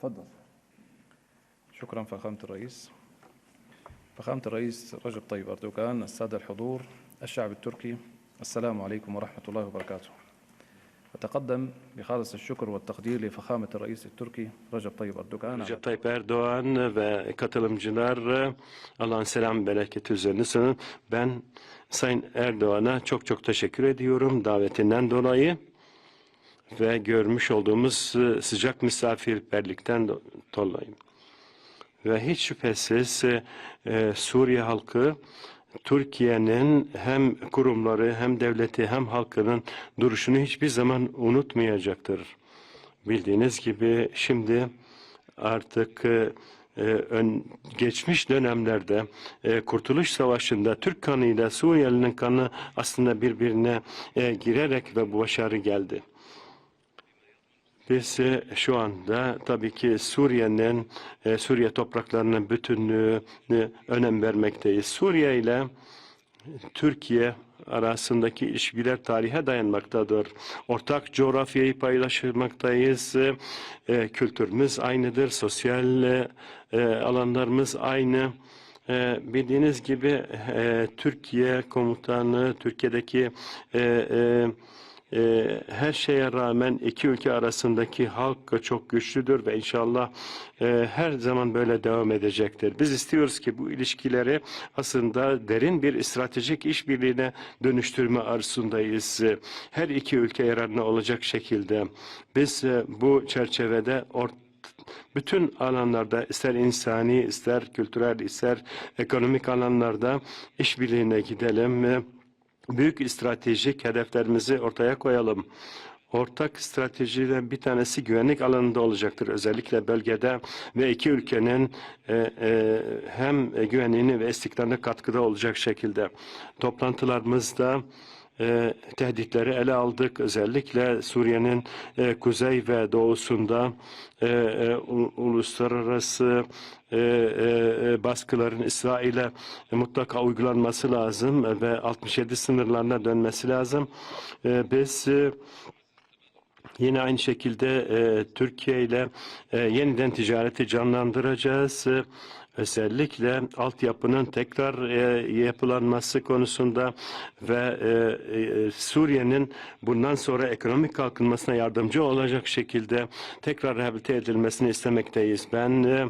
تفضل شكرا فخامة الرئيس فخامة الرئيس رجب طيب أردوغان السادة الحضور الشعب التركي السلام عليكم ورحمة الله وبركاته أتقدم بخالص الشكر والتقدير لفخامة الرئيس التركي رجب طيب أردوغان على Recep Tayyip Erdoğan ve katılımcılar Allah'ın selam bereketi üzerine olsun. Ben Sayın Erdoğan'a çok çok teşekkür ediyorum davetinden dolayı ve görmüş olduğumuz e, sıcak misafirperlikten do- dolayı. Ve hiç şüphesiz e, Suriye halkı Türkiye'nin hem kurumları hem devleti hem halkının duruşunu hiçbir zaman unutmayacaktır. Bildiğiniz gibi şimdi artık e, e, ön, geçmiş dönemlerde e, Kurtuluş Savaşı'nda Türk kanıyla Suriyelinin kanı aslında birbirine e, girerek ve bu başarı geldi. Biz e, şu anda tabii ki Suriye'nin, e, Suriye topraklarının bütünlüğüne önem vermekteyiz. Suriye ile Türkiye arasındaki ilişkiler tarihe dayanmaktadır. Ortak coğrafyayı paylaşmaktayız. E, kültürümüz aynıdır. Sosyal alanlarımız aynı. Bildiğiniz gibi Türkiye komutanı, Türkiye'deki e, e, her şeye rağmen iki ülke arasındaki halk çok güçlüdür ve inşallah e, her zaman böyle devam edecektir. Biz istiyoruz ki bu ilişkileri aslında derin bir stratejik işbirliğine dönüştürme arzusundayız. Her iki ülke yararına olacak şekilde biz e, bu çerçevede ort bütün alanlarda ister insani, ister kültürel, ister ekonomik alanlarda işbirliğine gidelim. Büyük stratejik hedeflerimizi ortaya koyalım. Ortak stratejiden bir tanesi güvenlik alanında olacaktır. Özellikle bölgede ve iki ülkenin e, e, hem güvenliğini ve istikrarına katkıda olacak şekilde toplantılarımızda e, tehditleri ele aldık. Özellikle Suriye'nin e, kuzey ve doğusunda e, e, uluslararası e, e, baskıların İsrail'e mutlaka uygulanması lazım ve 67 sınırlarına dönmesi lazım. E, biz e, Yine aynı şekilde e, Türkiye ile e, yeniden ticareti canlandıracağız. E, özellikle altyapının tekrar e, yapılanması konusunda ve e, e, Suriye'nin bundan sonra ekonomik kalkınmasına yardımcı olacak şekilde tekrar rehabilite edilmesini istemekteyiz. Ben e,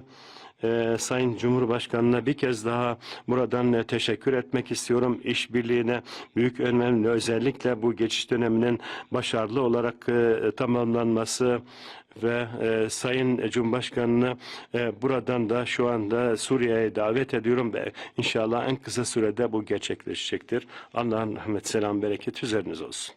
e, Sayın Cumhurbaşkanı'na bir kez daha buradan e, teşekkür etmek istiyorum. İşbirliğine büyük önemli özellikle bu geçiş döneminin başarılı olarak e, tamamlanması ve e, Sayın Cumhurbaşkanı'nı e, buradan da şu anda Suriye'ye davet ediyorum ve inşallah en kısa sürede bu gerçekleşecektir. Allah'ın rahmet, selam, bereket üzeriniz olsun.